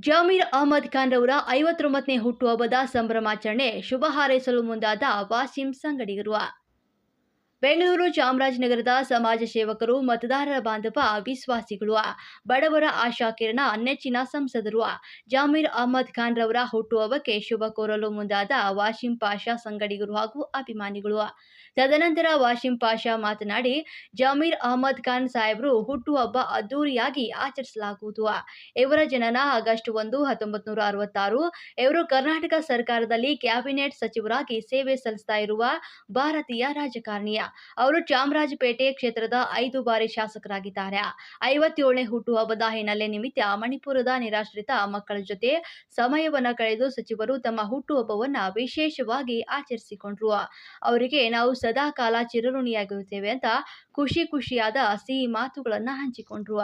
ಜಮೀರ್ ಅಹಮದ್ ಖಾನ್ ರವರ ಐವತ್ತೊಂಬತ್ತನೇ ಹುಟ್ಟುಹಬ್ಬದ ಸಂಭ್ರಮಾಚರಣೆ ಶುಭ ಹಾರೈಸಲು ಮುಂದಾದ ವಾಸಿಂ ಸಂಗಡಿಗರು. ಬೆಂಗಳೂರು ಚಾಮರಾಜನಗರದ ಸಮಾಜ ಸೇವಕರು, ಮತದಾರರ ಬಾಂಧವ ವಿಶ್ವಾಸಿಗಳು. ಬಡವರ ಆಶಾ ಕಿರಣ, ನೆಚ್ಚಿನ ಸಂಸದರು. ಜಾಮೀರ್ ಅಹಮದ್ ಖಾನ್ ರವರ ಹುಟ್ಟುಹಬ್ಬಕ್ಕೆ ಶುಭ ಕೋರಲು ಮುಂದಾದ ವಾಶಿಂ ಪಾಷಾ ಸಂಗಡಿಗರು ಹಾಗೂ ಅಭಿಮಾನಿಗಳು. ತದನಂತರ ವಾಶಿಂ ಪಾಷಾ ಮಾತನಾಡಿ, ಜಾಮೀರ್ ಅಹಮದ್ ಖಾನ್ ಸಾಹೇಬರು ಹುಟ್ಟುಹಬ್ಬ ಅದ್ದೂರಿಯಾಗಿ ಆಚರಿಸಲಾಗುವುದು. ಇವರ ಜನನ ಆಗಸ್ಟ್ ಒಂದು ಹತ್ತೊಂಬತ್ತು ನೂರ ಅರವತ್ತಾರು. ಇವರು ಕರ್ನಾಟಕ ಸರ್ಕಾರದಲ್ಲಿ ಕ್ಯಾಬಿನೆಟ್ ಸಚಿವರಾಗಿ ಸೇವೆ ಸಲ್ಲಿಸ್ತಾ ಇರುವ ಭಾರತೀಯ ರಾಜಕಾರಣಿಯ ಅವರು ಚಾಮರಾಜಪೇಟೆ ಕ್ಷೇತ್ರದ ಐದು ಬಾರಿ ಶಾಸಕರಾಗಿದ್ದಾರೆ. ಐವತ್ತೇಳನೇ ಹುಟ್ಟುಹಬ್ಬದ ಹಿನ್ನೆಲೆ ನಿಮಿತ್ತ ಮಣಿಪುರದ ನಿರಾಶ್ರಿತ ಮಕ್ಕಳ ಜೊತೆ ಸಮಯವನ್ನು ಕಳೆದು ಸಚಿವರು ತಮ್ಮ ಹುಟ್ಟುಹಬ್ಬವನ್ನ ವಿಶೇಷವಾಗಿ ಆಚರಿಸಿಕೊಂಡ್ರು. ಅವರಿಗೆ ನಾವು ಸದಾ ಕಾಲ ಚಿರಋಣಿಯಾಗಿರುತ್ತೇವೆ ಅಂತ ಖುಷಿ ಖುಷಿಯಾದ ಸಿಹಿ ಮಾತುಗಳನ್ನು ಹಂಚಿಕೊಂಡ್ರು.